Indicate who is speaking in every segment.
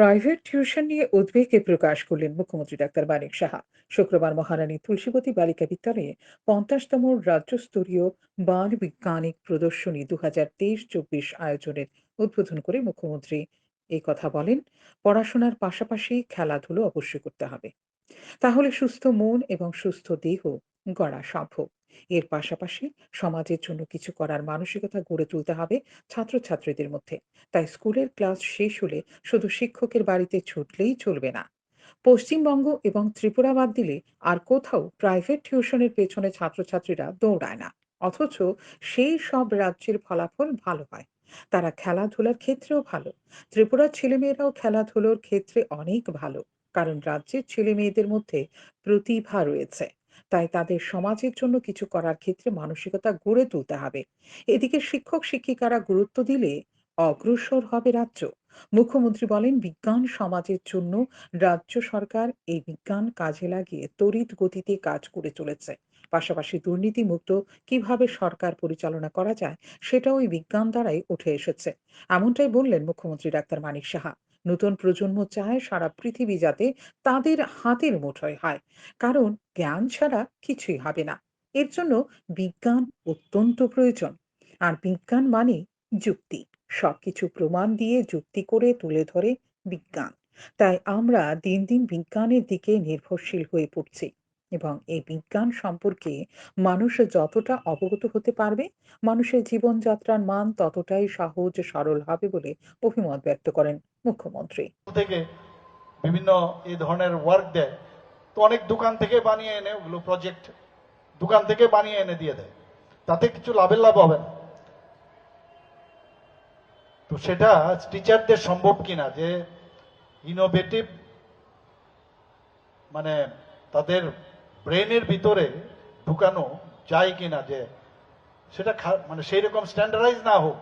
Speaker 1: Private tuition নিয়ে উদ্বেগে প্রকাশ করলেন মুখ্যমন্ত্রী ডাক্তার মানিক সাহা। শুক্রবার মহারানী তুলসীবতী বালিকা বিদ্যালয়ে পঞ্চাশতম রাজ্যস্তরীয় বাল বিজ্ঞানিক প্রদর্শনী দু হাজার তেইশ চব্বিশ আয়োজনের উদ্বোধন করে মুখ্যমন্ত্রী এই কথা বলেন, পড়াশোনার পাশাপাশি খেলাধুলো অবশ্যই করতে হবে। তাহলে সুস্থ মন এবং সুস্থ দেহ গড়া সম্ভব। এর পাশাপাশি সমাজের জন্য কিছু করার মানসিকতা গড়ে তুলতে হবে ছাত্রছাত্রীদের মধ্যে। তাই স্কুলের ক্লাস শেষ হলে শুধু শিক্ষকের বাড়িতে ছুটলেই চলবে না। পশ্চিমবঙ্গ এবং ত্রিপুরা বাদ দিলে আর কোথাও প্রাইভেট টিউশনের পেছনে ছাত্রছাত্রীরা দৌড়ায় না। অথচ সেই সব রাজ্যের ফলাফল ভালো হয়। তারা খেলাধুলার ক্ষেত্রেও ভালো। ত্রিপুরার ছেলেমেয়েরাও খেলাধুলোর ক্ষেত্রে অনেক ভালো। কারণ রাজ্যের ছেলে মেয়েদের মধ্যে প্রতিভা রয়েছে। তাই তাদের সমাজের জন্য কিছু করার ক্ষেত্রে মানসিকতা গড়ে তুলতে হবে। এদিকে শিক্ষক, শিক্ষিকারা গুরুত্ব দিলে অগ্রসর হবে রাজ্য। মুখ্যমন্ত্রী বলেন, বিজ্ঞান সমাজের জন্য রাজ্য সরকার এই বিজ্ঞান কাজে লাগিয়ে তড়িৎ গতিতে কাজ করে চলেছে। পাশাপাশি দুর্নীতিমুক্ত কীভাবে সরকার পরিচালনা করা যায়, সেটাও এই বিজ্ঞান দ্বারাই উঠে এসেছে। এমনটাই বললেন মুখ্যমন্ত্রী ডাক্তার মানিক সাহা। নতুন প্রজন্ম চায় সারা পৃথিবী যাতে তাদের হাতের মুঠোয় হয়। কারণ জ্ঞান ছাড়া কিছুই হবে না। এর জন্য বিজ্ঞান অত্যন্ত প্রয়োজন। আর বিজ্ঞান মানে যুক্তি। সবকিছু প্রমাণ দিয়ে যুক্তি করে তুলে ধরে বিজ্ঞান। তাই আমরা দিন দিন বিজ্ঞানের দিকে নির্ভরশীল হয়ে পড়ছি। এবং এই বিজ্ঞান সম্পর্কে মানুষ যতটা অবগত হতে পারবে, মানুষের জীবনযাত্রার মান ততটাই সহজ, সরল হবে বলে অভিমত ব্যক্ত করেন মুখ্যমন্ত্রী।
Speaker 2: থেকে বিভিন্ন এই ধরনের ওয়ার্ক দেয়। তো অনেক দোকান থেকে বানিয়ে এনে ওগুলো প্রজেক্ট দোকান থেকে বানিয়ে এনে দিয়ে দেয়। তাতে কিছু লাভের লাভ হবে না। তো সেটা টিচারদের সম্ভব কিনা যে ইনোভেটিভ মানে তাদের ব্রেনের ভিতরে ঢুকানো যায় কিনা যে সেটা মানে সেই রকম স্ট্যান্ডার্ডাইজ না হোক,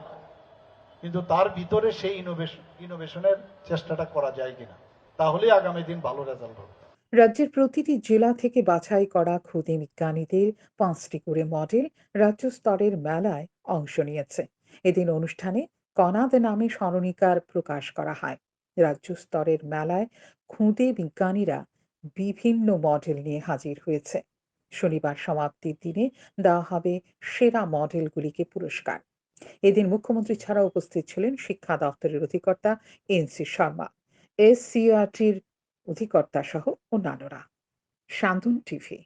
Speaker 2: কিন্তু তার ভিতরে সেই ইনোভেশন ইনোভেশনের চেষ্টাটা করা যায় কিনা তাহলে আগামী দিন ভালো রেজাল্ট হবে।
Speaker 1: রাজ্যের প্রতিটি জেলা থেকে বাছাই করা ক্ষুদে বিজ্ঞানীদের পাঁচটি করে মডেল রাজ্য স্তরের মেলায় অংশ নিয়েছে। এদিন অনুষ্ঠানে কনাদ নামে স্মরণিকার প্রকাশ করা হয়। রাজ্য স্তরের মেলায় খুদে বিজ্ঞানীরা বিভিন্ন মডেল নিয়ে হাজির হয়েছে। শনিবার সমাপ্তির দিনে দেওয়া হবে সেরা মডেলগুলিকে পুরস্কার। এদিন মুখ্যমন্ত্রী ছাড়া উপস্থিত ছিলেন শিক্ষা দপ্তরের অধিকর্তা এনসি শর্মা, এস এসসিআরটির অধিকর্তা সহ অন্যান্যরা। শান্তন টিভি